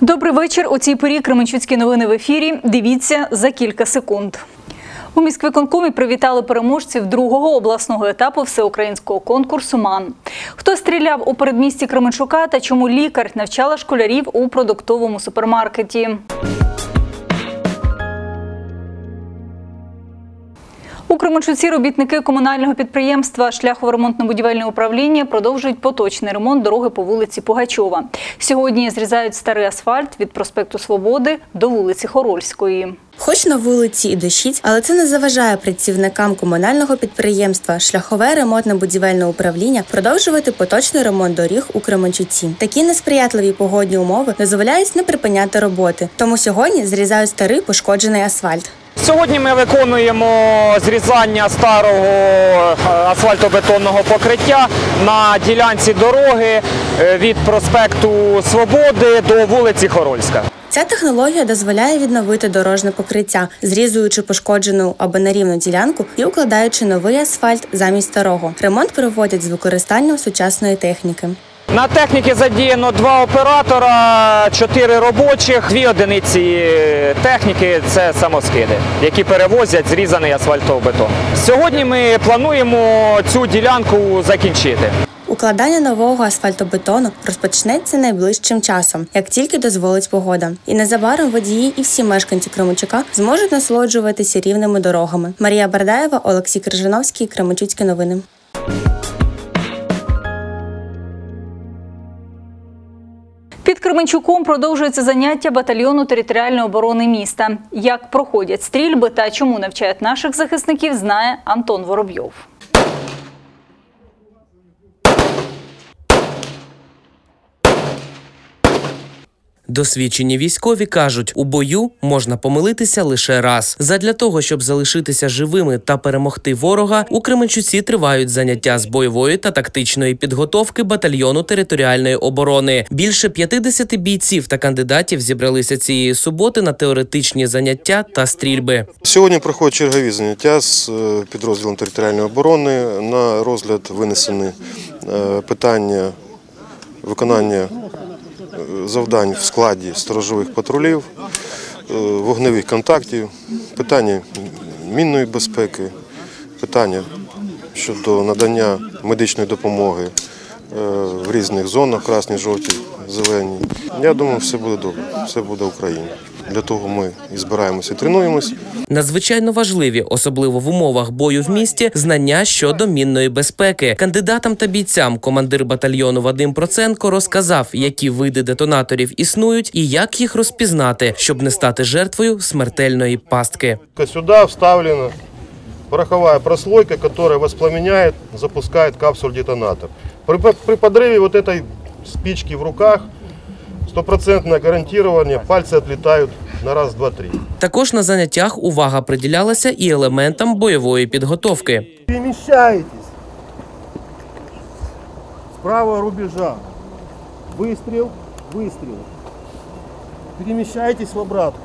Добрий вечір. У цій порі Кременчуцькі новини в ефірі. Дивіться за кілька секунд. У міськвиконкомі привітали переможців другого обласного етапу всеукраїнського конкурсу МАН. Хто стріляв у передмісті Кременчука та чому лікар навчала школярів у продуктовому супермаркеті? У Кременчуці робітники комунального підприємства Шляхово-ремонтно-будівельне управління продовжують поточний ремонт дороги по вулиці Пугачова. Сьогодні зрізають старий асфальт від проспекту Свободи до вулиці Хорольської. Хоч на вулиці і дощить, але це не заважає працівникам комунального підприємства Шляхове ремонтне будівельне управління продовжувати поточний ремонт доріг у Кременчуці. Такі несприятливі погодні умови дозволяють не припиняти роботи. Тому сьогодні зрізають старий пошкоджений асфальт. Сьогодні ми виконуємо зрізання старого е, асфальтобетонного покриття на ділянці дороги е, від проспекту Свободи до вулиці Хорольська. Ця технологія дозволяє відновити дорожне покриття, зрізуючи пошкоджену або нерівну ділянку і укладаючи новий асфальт замість старого. Ремонт проводять з використанням сучасної техніки. На техніці задіяно два оператора, чотири робочих, дві одиниці техніки це самоскиди, які перевозять зрізаний асфальтобетон. Сьогодні ми плануємо цю ділянку закінчити. Укладання нового асфальтобетону розпочнеться найближчим часом, як тільки дозволить погода. І незабаром водії і всі мешканці Кременчука зможуть насолоджуватися рівними дорогами. Марія Бардаєва, Олексій Крижановський, Кременчуцькі новини. Кременчуком продовжується заняття батальйону територіальної оборони міста. Як проходять стрільби та чому навчають наших захисників, знає Антон Воробйов. Досвідчені військові кажуть, у бою можна помилитися лише раз. Задля того, щоб залишитися живими та перемогти ворога, у Кременчуці тривають заняття з бойової та тактичної підготовки батальйону територіальної оборони. Більше 50 бійців та кандидатів зібралися цієї суботи на теоретичні заняття та стрільби. Сьогодні проходять чергові заняття з е, підрозділом територіальної оборони. На розгляд винесені е, питання виконання завдань в складі сторожових патрулів, е, вогневих контактів, питання мінної безпеки, питання щодо надання медичної допомоги е, в різних зонах, красні, жовті, зелені. Я думаю, все буде добре, все буде Україна. Для того ми і збираємося, і тренуємось. Надзвичайно важливі, особливо в умовах бою в місті, знання щодо мінної безпеки. Кандидатам та бійцям командир батальйону Вадим Проценко розказав, які види детонаторів існують і як їх розпізнати, щоб не стати жертвою смертельної пастки. Сюда вставлена пороховая прослойка, которая воспламеняет, запускает капсуль-детонатор. При, по- при подрыве вот этой спички в руках стопроцентное гарантирование, пальцы отлетают на раз, два, три. Також на заняттях увага приділялася і елементам бойової підготовки. Перемещаетесь с правого рубежа. Выстрел, выстрел. Перемещаетесь в обратку.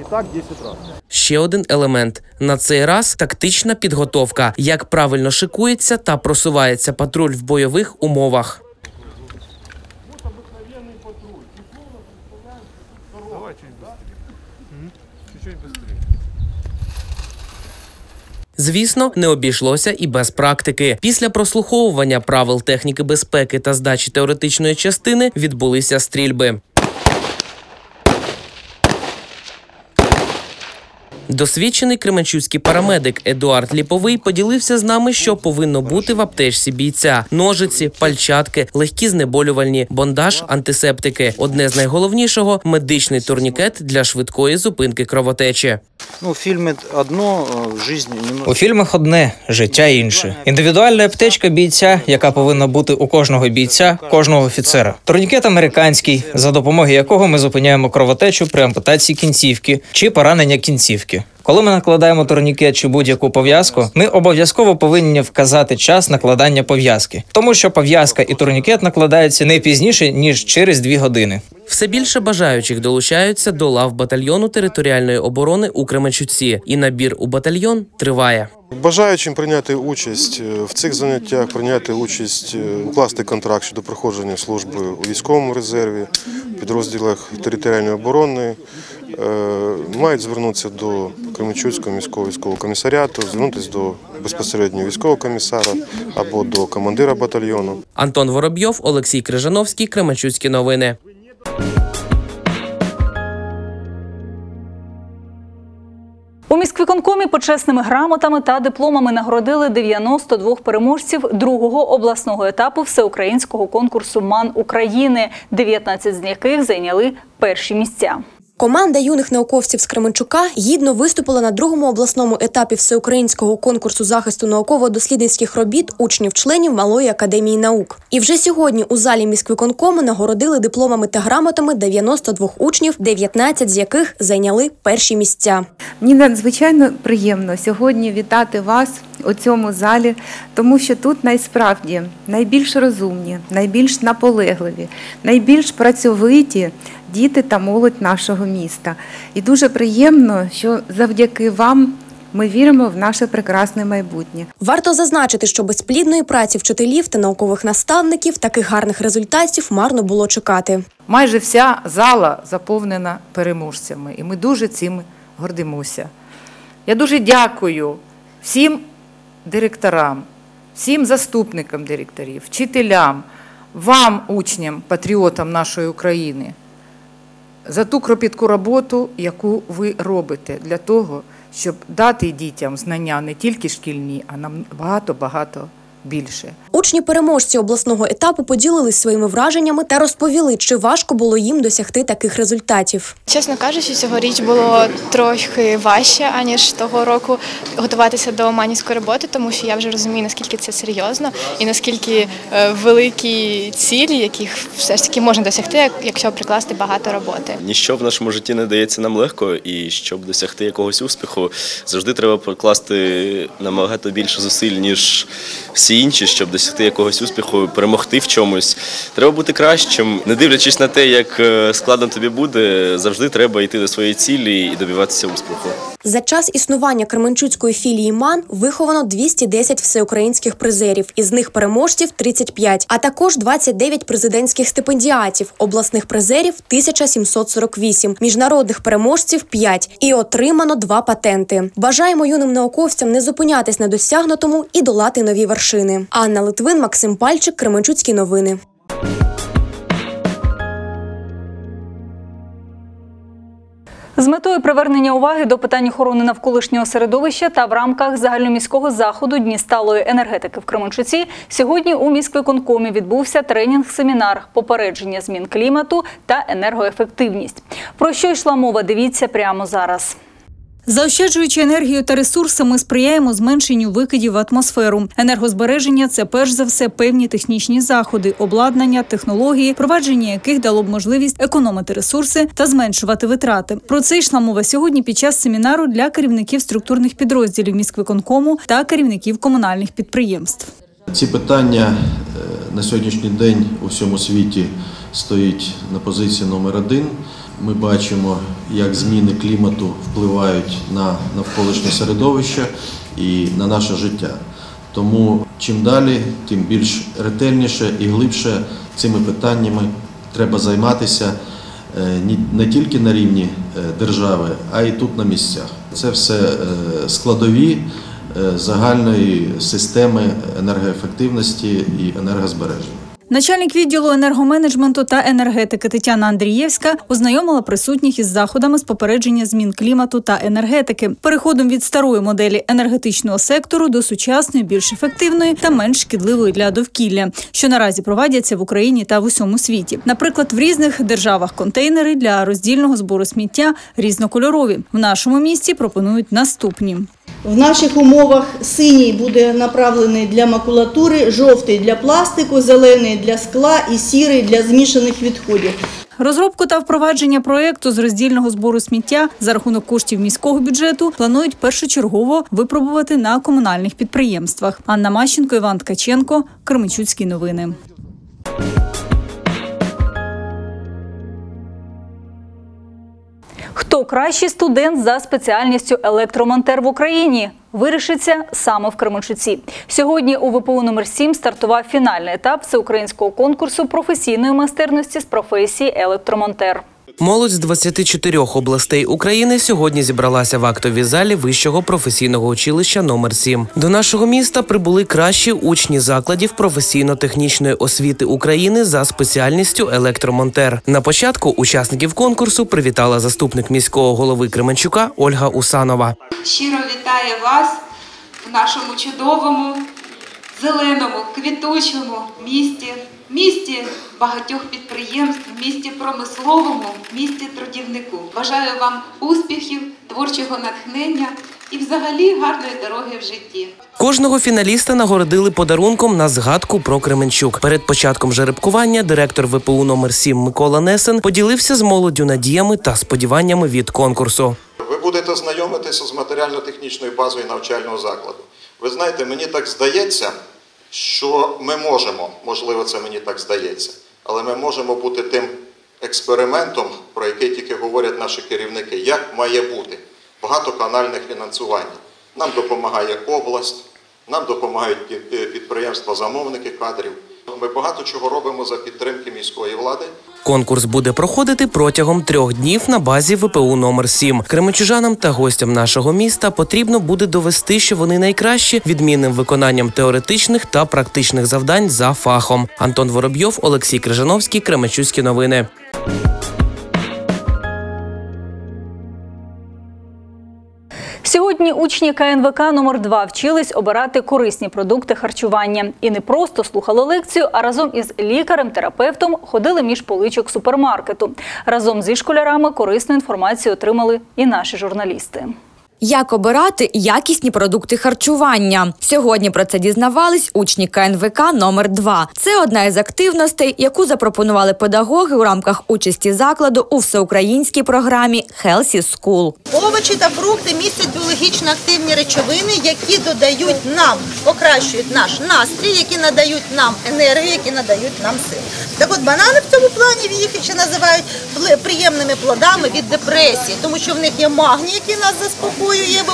И так 10 раз. Ще один елемент на цей раз тактична підготовка, як правильно шикується та просувається патруль в бойових умовах. Звісно, не обійшлося і без практики. Після прослуховування правил техніки безпеки та здачі теоретичної частини відбулися стрільби. Досвідчений кременчуцький парамедик Едуард Ліповий поділився з нами, що повинно бути в аптечці бійця: ножиці, пальчатки, легкі знеболювальні, бондаж, антисептики. Одне з найголовнішого медичний турнікет для швидкої зупинки кровотечі. Ну, в фільмі одно, а в житті немного. У фільмах одне життя інше. Індивідуальна аптечка бійця, яка повинна бути у кожного бійця, кожного офіцера. Турнікет американський, за допомогою якого ми зупиняємо кровотечу при ампутації кінцівки чи поранення кінцівки. Okay Коли ми накладаємо турнікет чи будь-яку пов'язку, ми обов'язково повинні вказати час накладання пов'язки, тому що пов'язка і турнікет накладаються не пізніше ніж через дві години. Все більше бажаючих долучаються до лав батальйону територіальної оборони у Кременчуці, і набір у батальйон триває. Бажаючим прийняти участь е, в цих заняттях, прийняти участь, е, укласти контракт щодо проходження служби у військовому резерві, підрозділах територіальної оборони е, мають звернутися до Кременчуцького міського військового комісаріату, звернутися до безпосередньо військового комісара або до командира батальйону. Антон Воробйов, Олексій Крижановський, Кременчуцькі новини. У міськвиконкомі почесними грамотами та дипломами нагородили 92 переможців другого обласного етапу всеукраїнського конкурсу МАН України, 19 з яких зайняли перші місця. Команда юних науковців з Кременчука гідно виступила на другому обласному етапі всеукраїнського конкурсу захисту науково-дослідницьких робіт учнів-членів Малої академії наук. І вже сьогодні у залі міськвиконкому нагородили дипломами та грамотами 92 учнів, 19 з яких зайняли перші місця. Мені надзвичайно приємно сьогодні вітати вас у цьому залі, тому що тут найсправді найбільш розумні, найбільш наполегливі, найбільш працьовиті діти та молодь нашого міста. І дуже приємно, що завдяки вам ми віримо в наше прекрасне майбутнє. Варто зазначити, що без плідної праці вчителів та наукових наставників таких гарних результатів марно було чекати. Майже вся зала заповнена переможцями, і ми дуже цим гордимося. Я дуже дякую всім директорам, всім заступникам директорів, вчителям, вам, учням, патріотам нашої України, за ту кропітку роботу, яку ви робите для того, щоб дати дітям знання не тільки шкільні, а нам багато-багато більше. Учні переможці обласного етапу поділились своїми враженнями та розповіли, чи важко було їм досягти таких результатів. Чесно кажучи, цьогоріч було трохи важче, аніж того року готуватися до манівської роботи, тому що я вже розумію, наскільки це серйозно і наскільки е, великі цілі, яких все ж таки можна досягти, як- якщо прикласти багато роботи. Ніщо в нашому житті не дається нам легко, і щоб досягти якогось успіху, завжди треба покласти набагато більше зусиль, ніж всі інші, щоб досягти якогось успіху, перемогти в чомусь. Треба бути кращим, не дивлячись на те, як е, складно тобі буде, завжди треба йти до своєї цілі і добиватися успіху. За час існування Кременчуцької філії МАН виховано 210 всеукраїнських призерів, із них переможців 35, а також 29 президентських стипендіатів, обласних призерів 1748, міжнародних переможців 5 і отримано два патенти. Бажаємо юним науковцям не зупинятись на досягнутому і долати нові вершини. Анна Литвин, Максим Пальчик, Кременчуцькі новини. З метою привернення уваги до питань охорони навколишнього середовища та в рамках загальноміського заходу Дні сталої енергетики в Кременчуці сьогодні у міськвиконкомі відбувся тренінг-семінар попередження змін клімату та енергоефективність. Про що йшла мова? Дивіться прямо зараз. Заощаджуючи енергію та ресурси, ми сприяємо зменшенню викидів в атмосферу. Енергозбереження це перш за все певні технічні заходи, обладнання, технології, провадження яких дало б можливість економити ресурси та зменшувати витрати. Про це йшла мова сьогодні під час семінару для керівників структурних підрозділів міськвиконкому та керівників комунальних підприємств. Ці питання е, на сьогоднішній день у всьому світі стоїть на позиції номер один. Ми бачимо, як зміни клімату впливають на навколишнє середовище і на наше життя. Тому чим далі, тим більш ретельніше і глибше цими питаннями треба займатися е, не тільки на рівні е, держави, а й тут на місцях. Це все е, складові загальної системи енергоефективності і енергозбереження. Начальник відділу енергоменеджменту та енергетики Тетяна Андрієвська ознайомила присутніх із заходами з попередження змін клімату та енергетики, переходом від старої моделі енергетичного сектору до сучасної, більш ефективної та менш шкідливої для довкілля, що наразі провадяться в Україні та в усьому світі. Наприклад, в різних державах контейнери для роздільного збору сміття різнокольорові. В нашому місті пропонують наступні. В наших умовах синій буде направлений для макулатури, жовтий для пластику, зелений для скла і сірий для змішаних відходів. Розробку та впровадження проєкту з роздільного збору сміття за рахунок коштів міського бюджету планують першочергово випробувати на комунальних підприємствах. Анна Мащенко, Іван Ткаченко, Кременчуцькі новини. Хто кращий студент за спеціальністю електромонтер в Україні? вирішиться саме в Кременчуці. Сьогодні у ВПУ номер 7 стартував фінальний етап всеукраїнського конкурсу професійної майстерності з професії електромонтер. Молодь з 24 областей України сьогодні зібралася в актовій залі вищого професійного училища номер 7 До нашого міста прибули кращі учні закладів професійно-технічної освіти України за спеціальністю електромонтер. На початку учасників конкурсу привітала заступник міського голови Кременчука Ольга Усанова. Щиро вітаю вас в нашому чудовому, зеленому, квітучому місті, місті багатьох підприємств, місті промисловому, місті трудівнику. Бажаю вам успіхів, творчого натхнення і взагалі гарної дороги в житті. Кожного фіналіста нагородили подарунком на згадку про Кременчук. Перед початком жеребкування директор ВПУ номер 7 Микола Несен поділився з молоддю надіями та сподіваннями від конкурсу. Ви будете знайомитися з матеріально-технічною базою навчального закладу. Ви знаєте, мені так здається, що ми можемо, можливо, це мені так здається, але ми можемо бути тим експериментом, про який тільки говорять наші керівники, як має бути багатоканальне фінансування. Нам допомагає область, нам допомагають е, підприємства-замовники кадрів. Ми багато чого робимо за підтримки міської влади. Конкурс буде проходити протягом трьох днів на базі ВПУ номер 7 Кременчужанам та гостям нашого міста потрібно буде довести, що вони найкращі відмінним виконанням теоретичних та практичних завдань за фахом. Антон Воробйов, Олексій Крижановський, Кременчуські новини. Сьогодні учні КНВК номер 2 вчились обирати корисні продукти харчування і не просто слухали лекцію, а разом із лікарем-терапевтом ходили між поличок супермаркету. Разом зі школярами корисну інформацію отримали і наші журналісти. Як обирати якісні продукти харчування? Сьогодні про це дізнавались учні КНВК номер 2 Це одна із активностей, яку запропонували педагоги у рамках участі закладу у всеукраїнській програмі Healthy School. Овочі та фрукти містять біологічно активні речовини, які додають нам, покращують наш настрій, які надають нам енергію, які надають нам сил. Так от банани в цьому плані їх ще називають приємними плодами від депресії, тому що в них є магній, який нас заспокоює,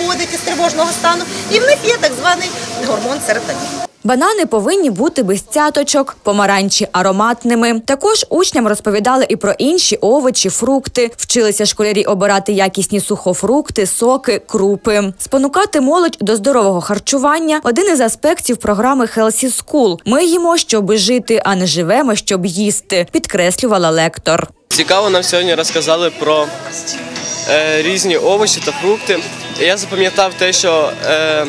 виводить із тривожного стану, і в них є так званий гормон серотонін. Банани повинні бути без цяточок, помаранчі ароматними. Також учням розповідали і про інші овочі, фрукти. Вчилися школярі обирати якісні сухофрукти, соки, крупи. Спонукати молодь до здорового харчування один із аспектів програми Healthy School. Ми їмо, щоб жити, а не живемо, щоб їсти, підкреслювала лектор. Цікаво нам сьогодні розказали про е, різні овочі та фрукти. Я запам'ятав те, що е,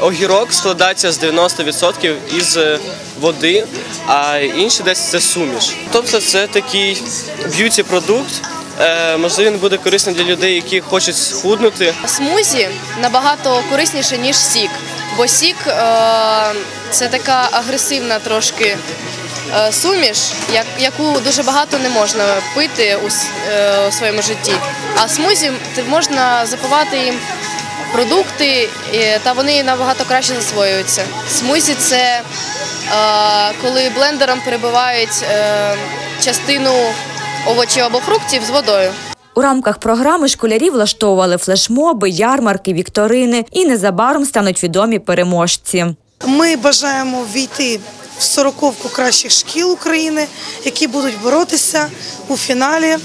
огірок складається з 90% із е, води, а інший десь це суміш. Тобто це такий б'юті-продукт. Е, можливо, він буде корисний для людей, які хочуть схуднути. Смузі набагато корисніше, ніж сік, бо сік е, це така агресивна трошки суміш, яку дуже багато не можна пити у, е, своєму житті. А смузі ти- можна запивати їм продукти, е, та вони набагато краще засвоюються. Смузі це е, коли блендером перебивають е, частину овочів або фруктів з водою. У рамках програми школярі влаштовували флешмоби, ярмарки, вікторини і незабаром стануть відомі переможці. Ми бажаємо війти в сороковку кращих шкіл України, які будуть боротися у фіналі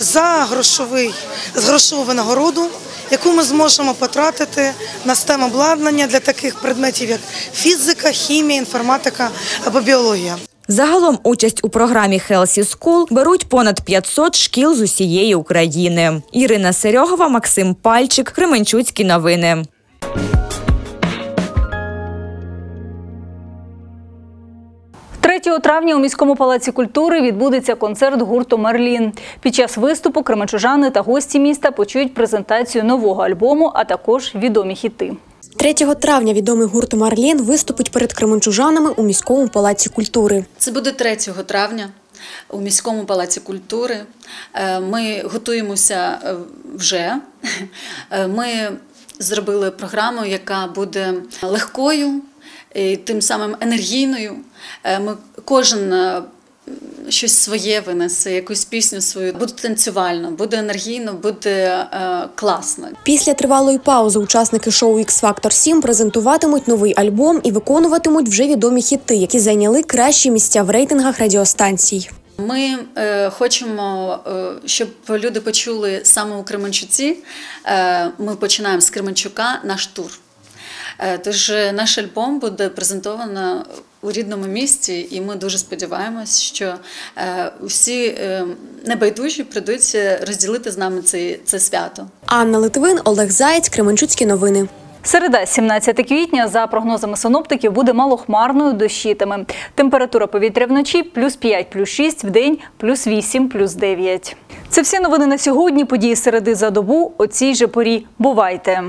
за грошовий, з грошову винагороду, яку ми зможемо потратити на STEM обладнання для таких предметів, як фізика, хімія, інформатика або біологія. Загалом участь у програмі Healthy School беруть понад 500 шкіл з усієї України. Ірина Серьогова, Максим Пальчик, Кременчуцькі новини. 3 травня у міському палаці культури відбудеться концерт гурту Мерлін. Під час виступу кременчужани та гості міста почують презентацію нового альбому, а також відомі хіти. 3 травня відомий гурт Марлін виступить перед кременчужанами у міському палаці культури. Це буде 3 травня у міському палаці культури. Е, Ми готуємося е, вже. Е, Ми зробили програму, яка буде легкою і тим самим енергійною. Е, Ми кожен е, щось своє винесе, якусь пісню свою. Буде танцювально, буде енергійно, буде е, класно. Після тривалої паузи учасники шоу X Factor 7 презентуватимуть новий альбом і виконуватимуть вже відомі хіти, які зайняли кращі місця в рейтингах радіостанцій. Ми е, хочемо, е, щоб люди почули саме у Кременчуці. Е, ми починаємо з Кременчука наш тур. Е, тож е, наш альбом буде презентовано у рідному місті, і ми дуже сподіваємось, що е, усі е, небайдужі прийдуть розділити з нами це, це свято. Анна Литвин, Олег Заєць, Кременчуцькі новини. Середа, 17 квітня, за прогнозами синоптиків, буде малохмарною дощитиме. Температура повітря вночі плюс 5, плюс 6, в день плюс 8, плюс 9. Це всі новини на сьогодні. Події середи за добу. О цій же порі. Бувайте!